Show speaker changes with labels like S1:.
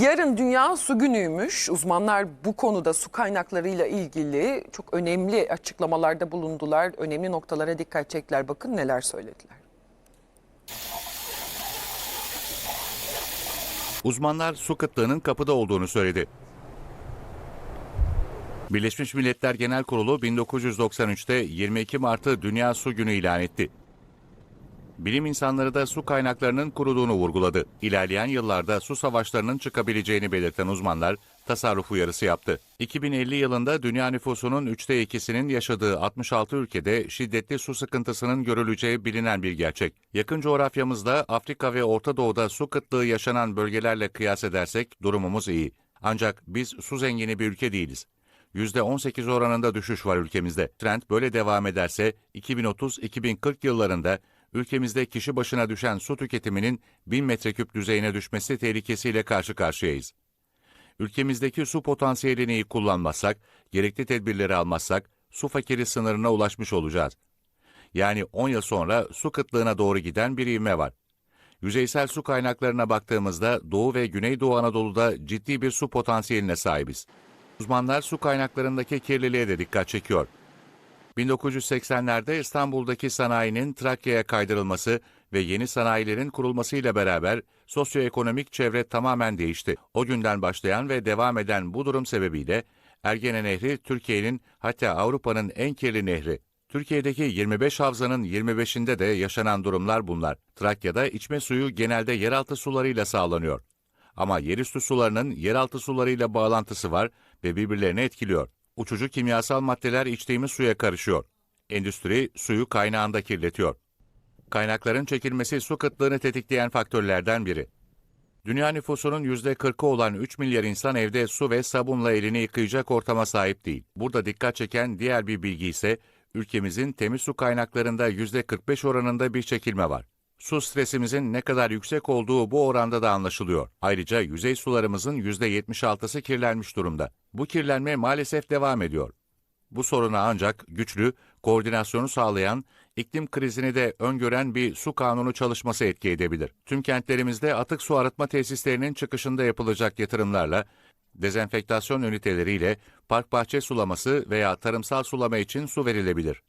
S1: Yarın Dünya Su Günü'ymüş. Uzmanlar bu konuda su kaynaklarıyla ilgili çok önemli açıklamalarda bulundular. Önemli noktalara dikkat çektiler. Bakın neler söylediler.
S2: Uzmanlar su kıtlığının kapıda olduğunu söyledi. Birleşmiş Milletler Genel Kurulu 1993'te 22 Mart'ı Dünya Su Günü ilan etti. Bilim insanları da su kaynaklarının kuruduğunu vurguladı. İlerleyen yıllarda su savaşlarının çıkabileceğini belirten uzmanlar tasarruf uyarısı yaptı. 2050 yılında dünya nüfusunun üçte ikisinin yaşadığı 66 ülkede şiddetli su sıkıntısının görüleceği bilinen bir gerçek. Yakın coğrafyamızda Afrika ve Orta Doğu'da su kıtlığı yaşanan bölgelerle kıyas edersek durumumuz iyi. Ancak biz su zengini bir ülke değiliz. %18 oranında düşüş var ülkemizde. Trend böyle devam ederse 2030-2040 yıllarında ülkemizde kişi başına düşen su tüketiminin 1000 metreküp düzeyine düşmesi tehlikesiyle karşı karşıyayız. Ülkemizdeki su potansiyelini iyi kullanmazsak, gerekli tedbirleri almazsak su fakiri sınırına ulaşmış olacağız. Yani 10 yıl sonra su kıtlığına doğru giden bir ivme var. Yüzeysel su kaynaklarına baktığımızda Doğu ve Güneydoğu Anadolu'da ciddi bir su potansiyeline sahibiz. Uzmanlar su kaynaklarındaki kirliliğe de dikkat çekiyor. 1980'lerde İstanbul'daki sanayinin Trakya'ya kaydırılması ve yeni sanayilerin kurulmasıyla beraber sosyoekonomik çevre tamamen değişti. O günden başlayan ve devam eden bu durum sebebiyle Ergene Nehri Türkiye'nin hatta Avrupa'nın en kirli nehri. Türkiye'deki 25 havzanın 25'inde de yaşanan durumlar bunlar. Trakya'da içme suyu genelde yeraltı sularıyla sağlanıyor. Ama yerüstü sularının yeraltı sularıyla bağlantısı var ve birbirlerini etkiliyor. Uçucu kimyasal maddeler içtiğimiz suya karışıyor. Endüstri suyu kaynağında kirletiyor. Kaynakların çekilmesi su kıtlığını tetikleyen faktörlerden biri. Dünya nüfusunun %40'ı olan 3 milyar insan evde su ve sabunla elini yıkayacak ortama sahip değil. Burada dikkat çeken diğer bir bilgi ise ülkemizin temiz su kaynaklarında %45 oranında bir çekilme var. Su stresimizin ne kadar yüksek olduğu bu oranda da anlaşılıyor. Ayrıca yüzey sularımızın %76'sı kirlenmiş durumda. Bu kirlenme maalesef devam ediyor. Bu soruna ancak güçlü, koordinasyonu sağlayan, iklim krizini de öngören bir su kanunu çalışması etki edebilir. Tüm kentlerimizde atık su arıtma tesislerinin çıkışında yapılacak yatırımlarla, dezenfektasyon üniteleriyle park bahçe sulaması veya tarımsal sulama için su verilebilir.